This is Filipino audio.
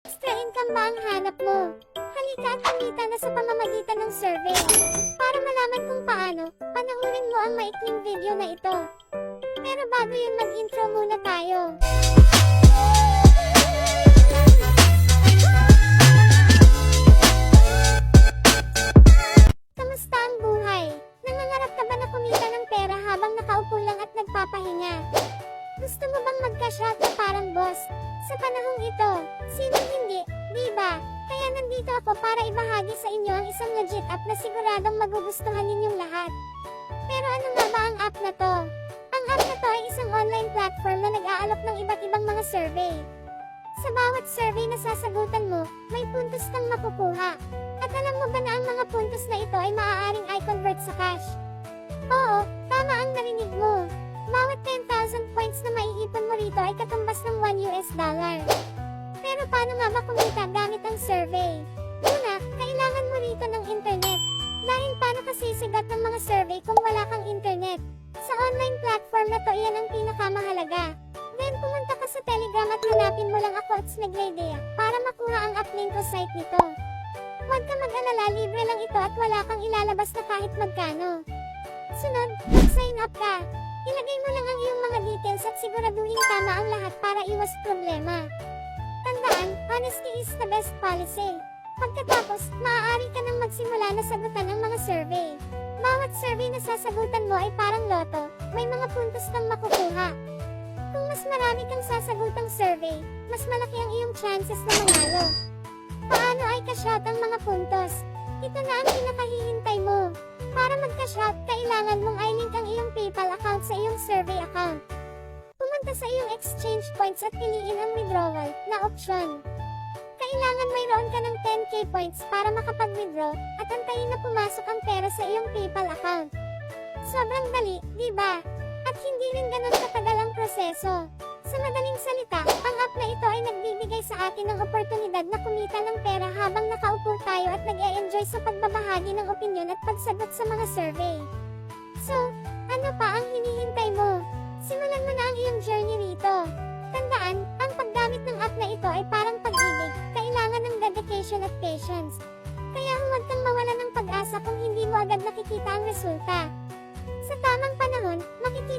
Extra income ba ang hanap mo? Halika at kumita na sa pamamagitan ng survey. Para malaman kung paano, panoorin mo ang maikling video na ito. Pero bago yun mag-intro muna tayo. Kamusta ang buhay? Nangangarap ka ba na kumita ng pera habang nakaupo lang at nagpapahinga? Gusto mo bang magka-shot parang boss? Sa panahong ito, sinong hindi, di ba? Kaya nandito ako para ibahagi sa inyo ang isang legit app na siguradong magugustuhan ninyong lahat. Pero ano nga ba ang app na to? Ang app na to ay isang online platform na nag-aalok ng iba't ibang mga survey. Sa bawat survey na sasagutan mo, may puntos kang makukuha. At alam mo ba na ang mga puntos na ito ay maaaring i-convert sa cash? Oo, tama ang narinig mo. Bawat 10,000 points na maiipon mo rito ay katumbas ng 1 US dollar. Pero paano nga ba gamit ang survey? Una, kailangan mo rito ng internet. Dahil paano kasi sigat ng mga survey kung wala kang internet? Sa online platform na to, iyan ang pinakamahalaga. Then pumunta ka sa Telegram at hanapin mo lang ako at Smegleidea para makuha ang uplink o site nito. Huwag ka mag-alala, libre lang ito at wala kang ilalabas na kahit magkano. Sunod, mag-sign up ka. Ilagay mo lang ang iyong mga details at siguraduhin tama ang lahat para iwas problema. Tandaan, honesty is the best policy. Pagkatapos, maaari ka nang magsimula na sagutan ang mga survey. Bawat survey na sasagutan mo ay parang loto, may mga puntos kang makukuha. Kung mas marami kang sasagutang survey, mas malaki ang iyong chances na manalo. Paano ay ka-shot ang mga puntos? Ito na ang pinakahihintay mo. Para magka-shot, kailangan mong PayPal account sa iyong survey account. Pumunta sa iyong exchange points at piliin ang withdrawal na option. Kailangan mayroon ka ng 10k points para makapag-withdraw at antayin na pumasok ang pera sa iyong PayPal account. Sobrang dali, di ba? At hindi rin ganun katagal ang proseso. Sa madaling salita, ang app na ito ay nagbibigay sa atin ng oportunidad na kumita ng pera habang nakaupo tayo at nag-e-enjoy sa pagbabahagi ng opinyon at pagsagot sa mga survey. So, ano pa ang ng dedication at patience. Kaya huwag kang mawala ng pag-asa kung hindi mo agad nakikita ang resulta. Sa tamang panahon, makikita